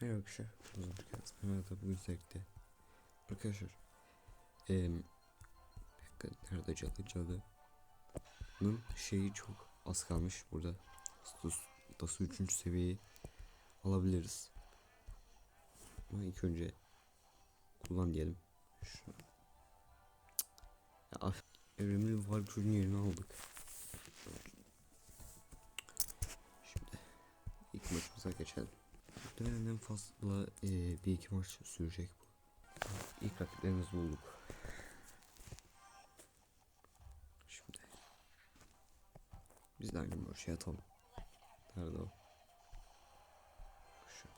Merhaba arkadaşlar. Uzun. Merhaba bugün zevkte. Arkadaşlar. Eee nerede cadı cadının şeyi çok az kalmış burada. Status 3. seviyeyi alabiliriz. Ama ilk önce kullan diyelim. Şunu. Ya, evrimli var yerini aldık. Şimdi ilk maçımıza geçelim. Muhtemelen en fazla eee, bir iki maç sürecek bu. İlk rakiplerimizi bulduk. Şimdi biz de aynı bir şey atalım. Nerede o? Şu.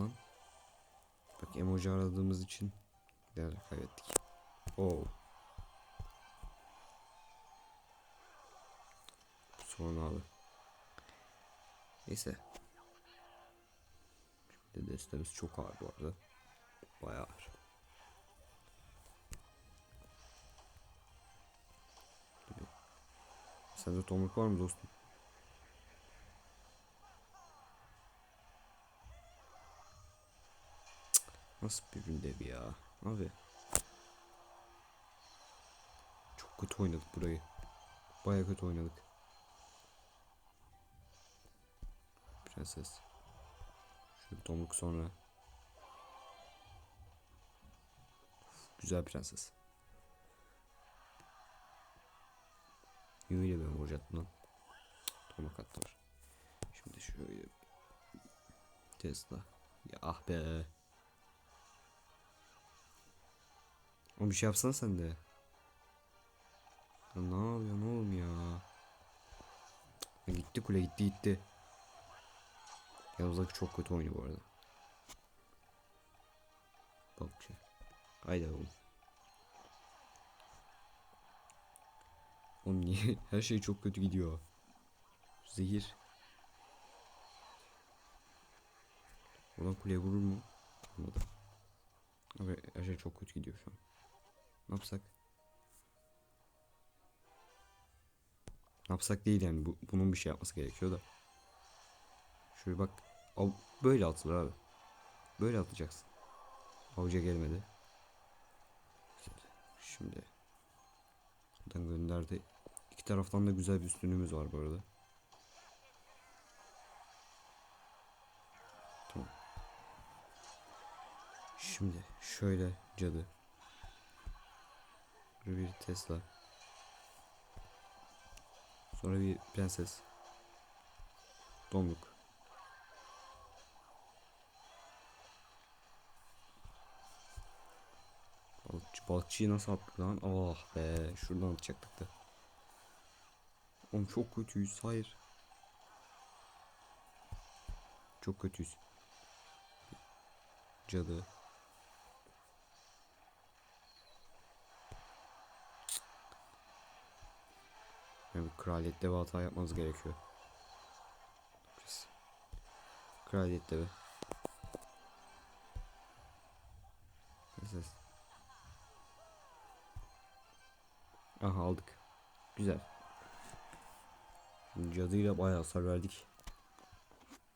Lan. Bak emoji aradığımız için değer kaybettik. Oo. Sonra abi. Neyse. Destemiz çok ağır bu arada. Bayağı ağır. Gibi. Sende tomruk var mı dostum? Nasıl bir gün devi ya? Abi. Çok kötü oynadık burayı. Bayağı kötü oynadık. Prenses. Tomruk sonra. Güzel prenses. Yürüyle ben vuracaktım lan. Tomruk attılar. Şimdi şöyle. Tesla. Ya ah be. O bir şey yapsana sen de. Ya ne yapıyorsun oğlum ya? Gitti kule gitti gitti. Yanımızdaki çok kötü oynuyor bu arada. Bak şey. Haydi oğlum. Oğlum niye? Her şey çok kötü gidiyor. Zehir. Ulan kuleye vurur mu? Vurmadı. Abi her şey çok kötü gidiyor şu an. Ne yapsak? Ne yapsak değil yani bu, bunun bir şey yapması gerekiyor da. Şöyle bak. Av, böyle atılır abi. Böyle atacaksın. Avuca gelmedi. Şimdi. Buradan gönderdi. İki taraftan da güzel bir üstünlüğümüz var bu arada. Tamam. Şimdi şöyle cadı. Burada bir Tesla. Sonra bir prenses. Domluk. Balıkçıyı nasıl attık lan? Oh be şuradan atacaktık da. Oğlum çok kötüyüz hayır. Çok kötüyüz. Cadı. Yani kraliyette bir hata yapmamız gerekiyor. Kraliyette be. Neyse. Aha aldık. Güzel. Cadıyla bayağı hasar verdik.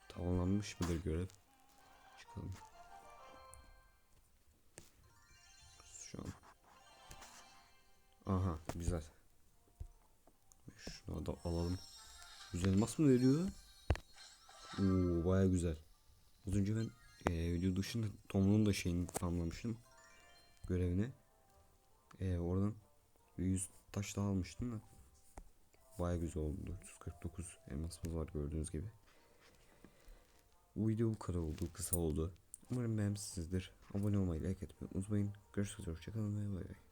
Tamamlanmış mıdır görev? Çıkalım. Şu an. Aha güzel. Şunu da alalım. Güzel elmas mı veriyor? Oo baya güzel. Az önce ben e, video dışında Tom'un da şeyini tamamlamıştım. Görevini. E, oradan bir 100 taş daha almıştım da. Baya güzel oldu. 449 elmasımız var gördüğünüz gibi. Bu video bu kadar oldu. Kısa oldu. Umarım beğenmişsinizdir. Abone olmayı, like etmeyi unutmayın. Görüşürüz. Hoşçakalın ve bay bay.